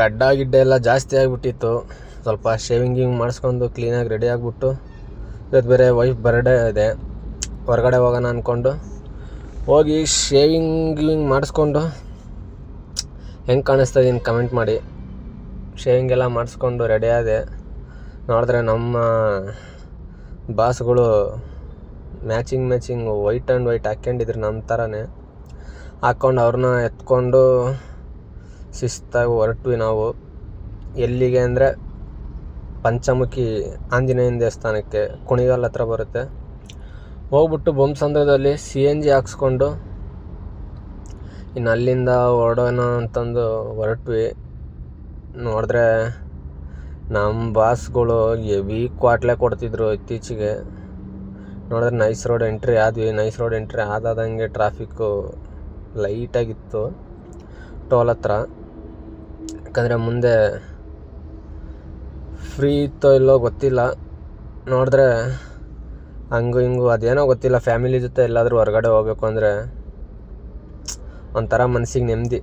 ಗಡ್ಡ ಗಿಡ್ಡ ಎಲ್ಲ ಜಾಸ್ತಿ ಆಗಿಬಿಟ್ಟಿತ್ತು. ಸ್ವಲ್ಪ ಶೇವಿಂಗ್ ಗಿಂಗ್ ಮಾಡಿಸ್ಕೊಂಡು ಕ್ಲೀನಾಗಿ ರೆಡಿ ಆಗಿಬಿಟ್ಟು ಇವತ್ತು ಬೇರೆ ವೈಫ್ ಬರ್ಡೇ ಇದೆ. ಹೊರಗಡೆ ಹೋಗೋಣ ಅಂದ್ಕೊಂಡು ಹೋಗಿ ಶೇವಿಂಗ್ ಗಿವಿಂಗ್ ಮಾಡಿಸ್ಕೊಂಡು ಹೆಂಗೆ ಕಾಣಿಸ್ತಾ ಇದ್ದೀನಿ ಕಮೆಂಟ್ ಮಾಡಿ. ಶೇವಿಂಗ್ ಎಲ್ಲ ಮಾಡಿಸ್ಕೊಂಡು ರೆಡಿ ಆದೆ. ನೋಡಿದ್ರೆ ನಮ್ಮ ಬಾಸ್ಗಳು matching matching white and white ಹಾಕ್ಕೊಂಡಿದ್ರು ನಮ್ಮ ಥರನೇ ಹಾಕ್ಕೊಂಡು ಅವ್ರನ್ನ ಎತ್ಕೊಂಡು ಶಿಸ್ತಾಗಿ ಹೊರಟ್ವಿ ನಾವು. ಎಲ್ಲಿಗೆ ಅಂದರೆ ಪಂಚಮುಖಿ ಆಂಜನೇಯನ ದೇವಸ್ಥಾನಕ್ಕೆ ಕುಣಿಗಲ್ ಹತ್ರ ಬರುತ್ತೆ. ಹೋಗ್ಬಿಟ್ಟು ಬೊಮ್ಮಸಂದ್ರದಲ್ಲಿ ಸಿ ಎನ್ ಜಿ ಹಾಕ್ಸ್ಕೊಂಡು ಇನ್ನು ಅಲ್ಲಿಂದ ಹೊರಡೋಣ ಅಂತಂದು ಹೊರಟ್ವಿ. ನೋಡಿದ್ರೆ ನಮ್ಮ ಬಾಸ್ಗಳು ಎವಿ ಕ್ವಾಟ್ಲೆ ಕೊಡ್ತಿದ್ರು ಇತ್ತೀಚೆಗೆ. ನೋಡಿದ್ರೆ ನೈಸ್ ರೋಡ್ ಎಂಟ್ರಿ ಆದ್ವಿ. ನೈಸ್ ರೋಡ್ ಎಂಟ್ರಿ ಆದಾದಂಗೆ ಟ್ರಾಫಿಕ್ಕು ಲೈಟಾಗಿತ್ತು. ಟೋಲ್ ಹತ್ರ. ಯಾಕಂದರೆ ಮುಂದೆ ಫ್ರೀ ಇತ್ತೋ ಇಲ್ಲೋ ಗೊತ್ತಿಲ್ಲ. ನೋಡಿದ್ರೆ ಹಂಗು ಹಿಂಗೂ ಅದೇನೋ ಗೊತ್ತಿಲ್ಲ. ಫ್ಯಾಮಿಲಿ ಜೊತೆ ಎಲ್ಲಾದರೂ ಹೊರಗಡೆ ಹೋಗ್ಬೇಕು ಅಂದರೆ ಒಂಥರ ಮನ್ಸಿಗೆ ನೆಮ್ಮದಿ.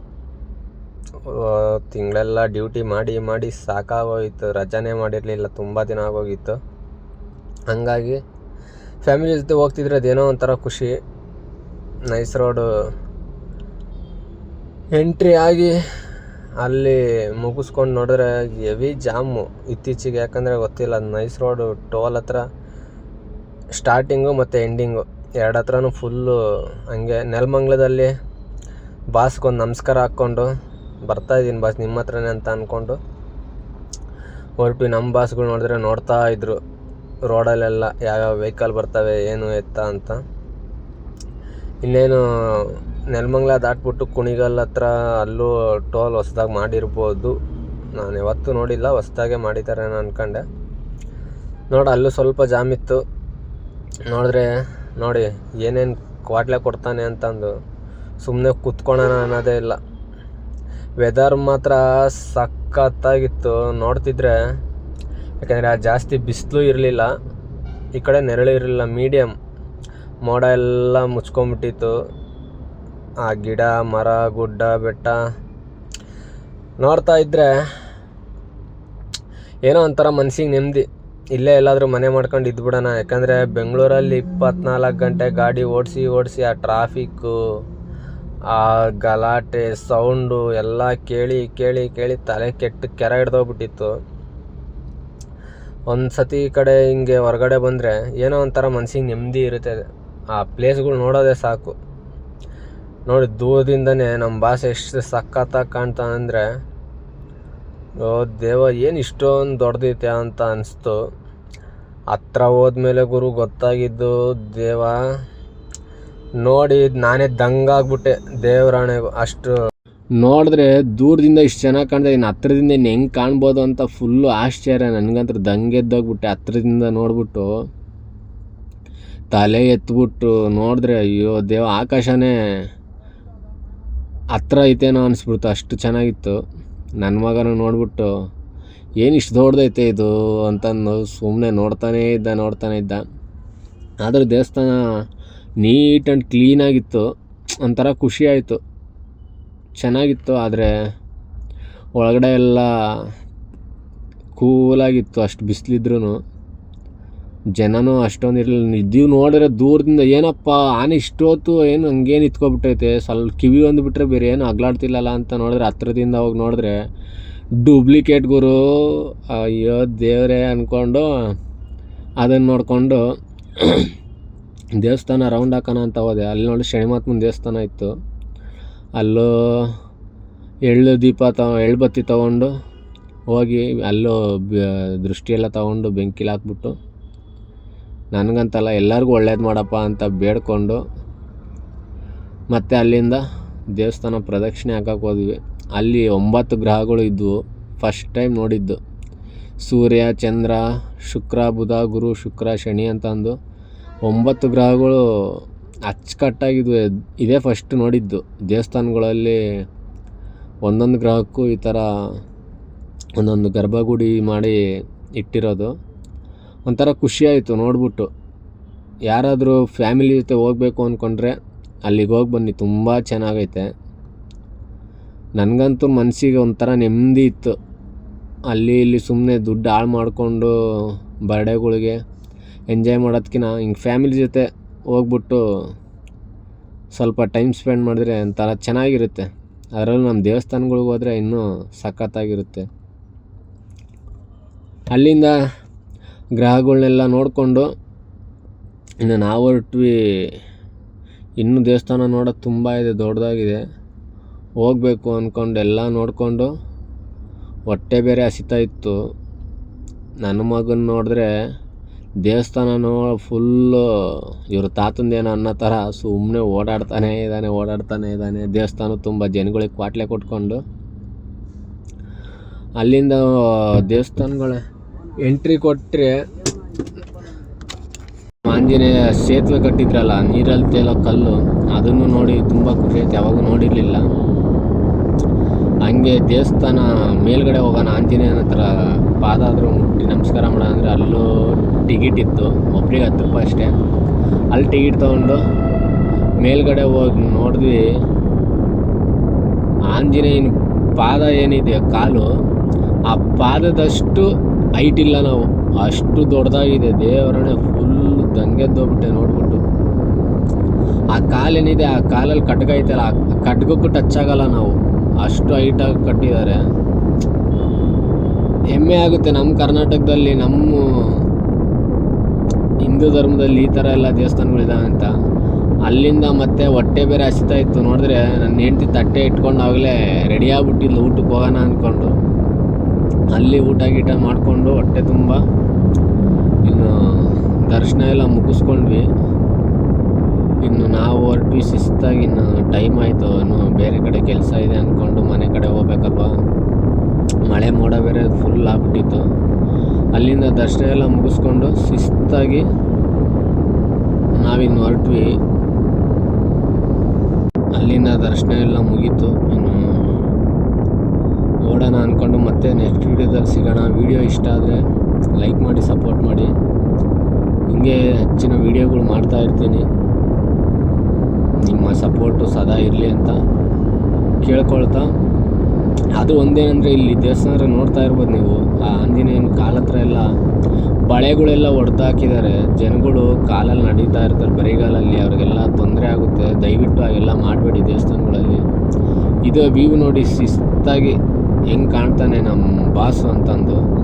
ತಿಂಗಳೆಲ್ಲ ಡ್ಯೂಟಿ ಮಾಡಿ ಮಾಡಿ ಸಾಕಾಗೋಗಿತ್ತು ರಜಾನೇ ಮಾಡಿರಲಿಲ್ಲ. ತುಂಬ ದಿನ ಆಗೋಗಿತ್ತು. ಹಂಗಾಗಿ ಫ್ಯಾಮಿಲಿ ಜೊತೆ ಹೋಗ್ತಿದ್ರೆ ಅದೇನೋ ಒಂಥರ ಖುಷಿ. ನೈಸ್ ರೋಡು ಎಂಟ್ರಿ ಆಗಿ ಅಲ್ಲಿ ಮುಗಿಸ್ಕೊಂಡು ನೋಡಿದ್ರೆ ಹೆವಿ ಜಾಮು ಇತ್ತೀಚೆಗೆ. ಯಾಕಂದರೆ ಗೊತ್ತಿಲ್ಲ ನೈಸ್ ರೋಡು ಟೋಲ್ ಹತ್ರ ಸ್ಟಾರ್ಟಿಂಗು ಮತ್ತು ಎಂಡಿಂಗು ಎರಡು ಹತ್ರನೂ ಫುಲ್ಲು ಹಂಗೆ ನೆಲಮಂಗ್ಲದಲ್ಲಿ ಬಾಸ್ಗೊಂದು ನಮಸ್ಕಾರ ಹಾಕ್ಕೊಂಡು ಬರ್ತಾಯಿದ್ದೀನಿ ಬಾಸ್ ನಿಮ್ಮ ಹತ್ರನೇ ಅಂತ ಅಂದ್ಕೊಂಡು ಹೊರಟು ನಮ್ಮ ಬಾಸ್ಗಳು ನೋಡಿದ್ರೆ ನೋಡ್ತಾ ಇದ್ರು ರೋಡಲ್ಲೆಲ್ಲ ಯಾವ್ಯಾವ ವೆಹಿಕಲ್ ಬರ್ತವೆ, ಏನು ಎತ್ತ ಅಂತ. ಇನ್ನೇನು ನೆಲಮಂಗ್ಲ ದಾಟ್ಬಿಟ್ಟು ಕುಣಿಗಲ್ ಹತ್ರ ಅಲ್ಲೂ ಟೋಲ್ ಹೊಸ್ದಾಗಿ ಮಾಡಿರ್ಬೋದು. ನಾನು ಯಾವತ್ತೂ ನೋಡಿಲ್ಲ, ಹೊಸ್ದಾಗೆ ಮಾಡಿದ್ದಾರೆ ಅಂದ್ಕೊಂಡೆ ನೋಡಿ, ಅಲ್ಲೂ ಸ್ವಲ್ಪ ಜಾಮ್ ಇತ್ತು. ನೋಡಿದ್ರೆ, ನೋಡಿ, ಏನೇನು ಕ್ವಾಟ್ಲೆ ಕೊಡ್ತಾನೆ ಅಂತಂದು. ಸುಮ್ಮನೆ ಕುತ್ಕೊಳ್ಳೋಣ ಅನ್ನೋದೇ ಇಲ್ಲ. ವೆದರ್ ಮಾತ್ರ ಸಖತ್ತಾಗಿತ್ತು. ನೋಡ್ತಿದ್ರೆ, ಯಾಕಂದರೆ ಆ ಜಾಸ್ತಿ ಬಿಸಿಲು ಇರಲಿಲ್ಲ. ಈ ಕಡೆ ನೆರಳು ಇರಲಿಲ್ಲ ಮೀಡಿಯಮ್ ಮೋಡ ಎಲ್ಲ ಮುಚ್ಕೊಂಬಿಟ್ಟಿತ್ತು. ಆ ಗಿಡ, ಮರ, ಗುಡ್ಡ, ಬೆಟ್ಟ ನೋಡ್ತಾ ಇದ್ದರೆ ಏನೋ ಒಂಥರ ಮನ್ಸಿಗೆ ನೆಮ್ಮದಿ. ಇಲ್ಲೇ ಎಲ್ಲಾದರೂ ಮನೆ ಮಾಡ್ಕೊಂಡು ಇದ್ಬಿಡೋಣ. ಯಾಕಂದರೆ ಬೆಂಗಳೂರಲ್ಲಿ ಇಪ್ಪತ್ನಾಲ್ಕು ಗಂಟೆ ಗಾಡಿ ಓಡಿಸಿ ಓಡಿಸಿ ಆ ಟ್ರಾಫಿಕ್ಕು ಆ ಗಲಾಟೆ ಸೌಂಡು ಎಲ್ಲ ಕೇಳಿ ಕೇಳಿ ಕೇಳಿ ತಲೆ ಕೆಟ್ಟು ಕೆರೆ ಹಿಡ್ದೋಗ್ಬಿಟ್ಟಿತ್ತು. ಒಂದು ಸತಿ ಈ ಕಡೆ ಹಿಂಗೆ ಹೊರಗಡೆ ಬಂದರೆ ಏನೋ ಒಂಥರ ಮನ್ಸಿಗೆ ನೆಮ್ಮದಿ ಇರುತ್ತೆ. ಆ ಪ್ಲೇಸ್ಗಳು ನೋಡೋದೇ ಸಾಕು. ನೋಡಿ, ದೂರದಿಂದನೇ ನಮ್ಮ ಭಾಷೆ ಎಷ್ಟು ಸಖತ್ತಾಗಿ ಕಾಣ್ತಾ ಅಂದರೆ, ಓ ದೇವ, ಏನು ಇಷ್ಟೊಂದು ದೊಡ್ಡದೈತೆ ಅಂತ ಅನಿಸ್ತು. ಹತ್ರ ಹೋದ್ಮೇಲೆ ಗುರು ಗೊತ್ತಾಗಿದ್ದು, ದೇವ, ನೋಡಿ, ನಾನೇ ದಂಗಾಗ್ಬಿಟ್ಟೆ ದೇವರಾಣೆಗೂ ಅಷ್ಟು. ನೋಡಿದ್ರೆ ದೂರದಿಂದ ಇಷ್ಟು ಚೆನ್ನಾಗಿ ಕಾಣ್ತಾ, ಇನ್ನು ಹತ್ರದಿಂದ ಇನ್ನು ಹೆಂಗೆ ಕಾಣ್ಬೋದು ಅಂತ ಫುಲ್ಲು ಆಶ್ಚರ್ಯ. ನನಗಂತೂ ದಂಗೆದ್ದೋಗ್ಬಿಟ್ಟೆ ಹತ್ರದಿಂದ ನೋಡ್ಬಿಟ್ಟು, ತಲೆ ಎತ್ಬಿಟ್ಟು ನೋಡಿದ್ರೆ, ಅಯ್ಯೋ ದೇವ, ಆಕಾಶನೇ ಹತ್ರ ಐತೇನೋ ಅನಿಸ್ಬಿಡ್ತು, ಅಷ್ಟು ಚೆನ್ನಾಗಿತ್ತು. ನನ್ನ ಮಗನೂ ನೋಡಿಬಿಟ್ಟು, ಏನು ಇಷ್ಟು ದೊಡ್ಡದೈತೆ ಇದು? ಅಂತಂದು ಸುಮ್ಮನೆ ನೋಡ್ತಾನೇ ಇದ್ದ, ನೋಡ್ತಾನೆ ಇದ್ದ. ಆದರೆ ದೇವಸ್ಥಾನ ನೀಟ್ ಆ್ಯಂಡ್ ಕ್ಲೀನಾಗಿತ್ತು ಒಂಥರ ಖುಷಿ ಆಯಿತು. ಚೆನ್ನಾಗಿತ್ತು, ಆದರೆ ಒಳಗಡೆ ಎಲ್ಲ ಕೂಲಾಗಿತ್ತು ಅಷ್ಟು ಬಿಸಿಲಿದ್ರೂ ಜನನೂ ಅಷ್ಟೊಂದು ಇರಲಿಲ್ಲ. ಇದ್ದೀವಿ ನೋಡಿದ್ರೆ ದೂರದಿಂದ ಏನಪ್ಪ, ಆನೆ ಇಷ್ಟೊತ್ತು ಏನು ಹಂಗೇನು ಇತ್ಕೊಬಿಟ್ಟೈತೆ. ಸ್ವಲ್ಪ ಕಿವಿ ಒಂದು ಬೇರೆ ಏನು ಅಗ್ಲಾಡ್ತಿಲ್ಲಲ್ಲ ಅಂತ ನೋಡಿದ್ರೆ ಹತ್ರದಿಂದ ಹೋಗಿ ನೋಡಿದ್ರೆ ಡೂಪ್ಲಿಕೇಟ್ ಗುರು, ಅಯ್ಯೋ ದೇವರೇ ಅಂದ್ಕೊಂಡು ಅದನ್ನು ನೋಡಿಕೊಂಡು ದೇವಸ್ಥಾನ ರೌಂಡ್ ಹಾಕೋಣ ಅಂತ ಹೋದೆ. ಅಲ್ಲಿ ನೋಡಿ ಶನಿಮಾತ್ಮನ ದೇವಸ್ಥಾನ ಇತ್ತು. ಅಲ್ಲೂ ಎಳ್ಳು ದೀಪ ತ, ಎಳ್ಳು ಬತ್ತಿ ತೊಗೊಂಡು ಹೋಗಿ ಅಲ್ಲೂ ದೃಷ್ಟಿಯೆಲ್ಲ ತೊಗೊಂಡು ಬೆಂಕಿಲಿ ಹಾಕ್ಬಿಟ್ಟು ನನಗಂತಲ್ಲ, ಎಲ್ಲರಿಗೂ ಒಳ್ಳೇದು ಮಾಡಪ್ಪ ಅಂತ ಬೇಡ್ಕೊಂಡು ಮತ್ತು ಅಲ್ಲಿಂದ ದೇವಸ್ಥಾನ ಪ್ರದಕ್ಷಿಣೆ ಹಾಕಕ್ಕೆ ಹೋದ್ವಿ. ಅಲ್ಲಿ ಒಂಬತ್ತು ಗ್ರಹಗಳು ಇದ್ವು. ಫಸ್ಟ್ ಟೈಮ್ ನೋಡಿದ್ದು. ಸೂರ್ಯ, ಚಂದ್ರ, ಶುಕ್ರ, ಬುಧ, ಗುರು, ಶುಕ್ರ, ಶನಿ ಅಂತಂದು ಒಂಬತ್ತು ಗ್ರಹಗಳು ಅಚ್ಚುಕಟ್ಟಾಗಿದ್ವು. ಇದೇ ಫಸ್ಟ್ ನೋಡಿದ್ದು. ದೇವಸ್ಥಾನಗಳಲ್ಲಿ ಒಂದೊಂದು ಗ್ರಹಕ್ಕೂ ಈ ಥರ ಒಂದೊಂದು ಗರ್ಭಗುಡಿ ಮಾಡಿ ಇಟ್ಟಿರೋದು. ಒಂಥರ ಖುಷಿಯಾಯಿತು ನೋಡ್ಬಿಟ್ಟು. ಯಾರಾದರೂ ಫ್ಯಾಮಿಲಿ ಜೊತೆ ಹೋಗ್ಬೇಕು ಅಂದ್ಕೊಂಡ್ರೆ ಅಲ್ಲಿಗೆ ಹೋಗಿ ಬನ್ನಿ, ತುಂಬ ಚೆನ್ನಾಗೈತೆ. ನನಗಂತೂ ಮನಸ್ಸಿಗೆ ಒಂಥರ ನೆಮ್ಮದಿ ಇತ್ತು. ಅಲ್ಲಿ ಇಲ್ಲಿ ಸುಮ್ಮನೆ ದುಡ್ಡು ಹಾಳು ಮಾಡಿಕೊಂಡು ಬರ್ಡೇಗಳಿಗೆ ಎಂಜಾಯ್ ಮಾಡೋದ್ಕಿಂತ ಹಿಂಗೆ ಫ್ಯಾಮಿಲಿ ಜೊತೆ ಹೋಗ್ಬಿಟ್ಟು ಸ್ವಲ್ಪ ಟೈಮ್ ಸ್ಪೆಂಡ್ ಮಾಡಿದ್ರೆ ಒಂಥರ ಚೆನ್ನಾಗಿರುತ್ತೆ. ಅದರಲ್ಲೂ ನಮ್ಮ ದೇವಸ್ಥಾನಗಳಿಗೆ ಹೋದರೆ ಇನ್ನೂ ಸಖತ್ತಾಗಿರುತ್ತೆ. ಅಲ್ಲಿಂದ ಗ್ರಹಗಳ್ನೆಲ್ಲ ನೋಡಿಕೊಂಡು ಇನ್ನು ನಾವು ಹೊರಟ್ವಿ ಇನ್ನೂ ದೇವಸ್ಥಾನ ನೋಡೋದು ತುಂಬ ಇದೆ ದೊಡ್ಡದಾಗಿದೆ ಹೋಗ್ಬೇಕು ಅಂದ್ಕೊಂಡು ಎಲ್ಲ ನೋಡಿಕೊಂಡು ಹೊಟ್ಟೆ ಬೇರೆ ಹಸಿತಾ ಇತ್ತು. ನನ್ನ ಮಗನ ನೋಡಿದ್ರೆ ದೇವಸ್ಥಾನ ನೋಡಿ ಫುಲ್ಲು ಇವ್ರ ತಾತಂದೇನೋ ಅನ್ನೋ ಥರ ಸುಮ್ಮನೆ ಓಡಾಡ್ತಾನೆ ಇದ್ದಾನೆ ಓಡಾಡ್ತಾನೆ ಇದ್ದಾನೆ. ದೇವಸ್ಥಾನ ತುಂಬ ಜನಗಳಿಗೆ ಕ್ವಾಟ್ಲೆ ಕೊಟ್ಕೊಂಡು ಅಲ್ಲಿಂದ ದೇವಸ್ಥಾನಗಳ ಎಂಟ್ರಿ ಕೊಟ್ಟರೆ ಆಂಜನೇಯ ಸೇತುವೆ ಕಟ್ಟಿದ್ರಲ್ಲ, ನೀರಲ್ಲಿ ತೇಲೋ ಕಲ್ಲು, ಅದನ್ನು ನೋಡಿ ತುಂಬ ಖುಷಿ ಆಯ್ತು, ಯಾವಾಗೂ ನೋಡಿರಲಿಲ್ಲ. ಹಂಗೆ ದೇವಸ್ಥಾನ ಮೇಲ್ಗಡೆ ಹೋಗೋಣ, ಆಂಜನೇಯನ ಹತ್ರ ಪಾದ ಆದರೂ ಮುಟ್ಟಿ ನಮಸ್ಕಾರ ಮಾಡೋಣ ಅಂದರೆ ಅಲ್ಲೂ ಟಿಕೆಟ್ ಇತ್ತು, ಒಬ್ರಿಗೆ ಹತ್ತು ರೂಪಾಯಿ ಅಷ್ಟೇ. ಅಲ್ಲಿ ಟಿಕೆಟ್ ತೊಗೊಂಡು ಮೇಲ್ಗಡೆ ಹೋಗಿ ನೋಡಿದ್ವಿ, ಆಂಜನೇಯನ ಪಾದ ಏನಿದೆ, ಕಾಲು, ಆ ಪಾದದಷ್ಟು ಹೈಟ್ ಇಲ್ಲ ನಾವು. ಅಷ್ಟು ದೊಡ್ಡದಾಗಿದೆ. ದೇವರಣೆ ಫುಲ್ ದಂಗೆದ್ದೋಗ್ಬಿಟ್ಟೆ ನೋಡ್ಬಿಟ್ಟು. ಆ ಕಾಲೇನಿದೆ ಆ ಕಾಲಲ್ಲಿ ಖಡ್ಗ ಐತಲ್ಲ ಆ ಖಡ್ಗಕ್ಕೂ ಟಚ್ ಆಗಲ್ಲ ನಾವು. ಅಷ್ಟು ಹೈಟಾಗಿ ಕಟ್ಟಿದ್ದಾರೆ. ಹೆಮ್ಮೆ ಆಗುತ್ತೆ ನಮ್ಮ ಕರ್ನಾಟಕದಲ್ಲಿ, ನಮ್ಮ ಹಿಂದೂ ಧರ್ಮದಲ್ಲಿ ಈ ಥರ ಎಲ್ಲ ದೇವಸ್ಥಾನಗಳಿದಾವೆ ಅಂತ. ಅಲ್ಲಿಂದ ಮತ್ತೆ ಹೊಟ್ಟೆ ಬೇರೆ ಹಸಿತಾ ಇತ್ತು. ನೋಡಿದ್ರೆ ನನ್ನ ಹೆಂಡ್ತಿ ತಟ್ಟೆ ಇಟ್ಕೊಂಡು ಆಗಲೇ ರೆಡಿ ಆಗ್ಬಿಟ್ಟಿದ್ಲು ಊಟಕ್ಕೆ ಹೋಗೋಣ ಅಂದ್ಕೊಂಡು ಅಲ್ಲಿ ಊಟ ಗೀಟ ಮಾಡಿಕೊಂಡು ಹೊಟ್ಟೆ ತುಂಬ, ಇನ್ನು ದರ್ಶನ ಎಲ್ಲ ಮುಗಿಸ್ಕೊಂಡ್ವಿ. ಇನ್ನು ನಾವು ಹೊರಟ್ವಿ ಶಿಸ್ತಾಗಿ ಇನ್ನು ಟೈಮ್ ಆಯಿತು, ಇನ್ನು ಬೇರೆ ಕಡೆ ಕೆಲಸ ಇದೆ ಅಂದ್ಕೊಂಡು ಮನೆ ಕಡೆ ಹೋಗ್ಬೇಕಪ್ಪ ಮಳೆ ಮೋಡ ಬೇರೆ ಫುಲ್ ಆಗ್ಬಿಟ್ಟಿತ್ತು. ಅಲ್ಲಿಂದ ದರ್ಶನ ಎಲ್ಲ ಮುಗಿಸ್ಕೊಂಡು ಶಿಸ್ತಾಗಿ ನಾವಿನ್ನು ಹೊರಟ್ವಿ. ಅಲ್ಲಿಂದ ದರ್ಶನ ಎಲ್ಲ ಮುಗೀತು. ಇನ್ನು ಓಡೋಣ ಅಂದ್ಕೊಂಡು ಮತ್ತೆ ನೆಕ್ಸ್ಟ್ ವೀಡಿಯೋದಲ್ಲಿ ಸಿಗೋಣ. ವೀಡಿಯೋ ಇಷ್ಟ ಆದರೆ ಲೈಕ್ ಮಾಡಿ ಸಪೋರ್ಟ್ ಮಾಡಿ. ಹಿಂಗೆ ಹೆಚ್ಚಿನ ವೀಡಿಯೋಗಳು ಮಾಡ್ತಾ ಇರ್ತೀನಿ. ನಿಮ್ಮ ಸಪೋರ್ಟು ಸದಾ ಇರಲಿ ಅಂತ ಕೇಳ್ಕೊಳ್ತಾ. ಅದು ಒಂದೇನಂದರೆ ಇಲ್ಲಿ ದೇವಸ್ಥಾನ ನೋಡ್ತಾ ಇರ್ಬೋದು ನೀವು. ಆ ಆಂಜನೇಯನ ಕಾಲ ಹತ್ರ ಎಲ್ಲ ಬಳೆಗಳೆಲ್ಲ ಹೊಡೆದು ಹಾಕಿದ್ದಾರೆ. ಜನಗಳು ಕಾಲಲ್ಲಿ ನಡೀತಾ ಇರ್ತಾರೆ ಬರಿಗಾಲಲ್ಲಿ. ಅವ್ರಿಗೆಲ್ಲ ತೊಂದರೆ ಆಗುತ್ತೆ. ದಯವಿಟ್ಟು ಹಾಗೆಲ್ಲ ಮಾಡಬೇಡಿ ದೇವಸ್ಥಾನಗಳಲ್ಲಿ. ಇದು ವ್ಯೂ ನೋಡಿ, ಶಿಸ್ತಾಗಿ ಹೆಂಗೆ ಕಾಣ್ತಾನೆ ನಮ್ಮ ಬಾಸು ಅಂತಂದು.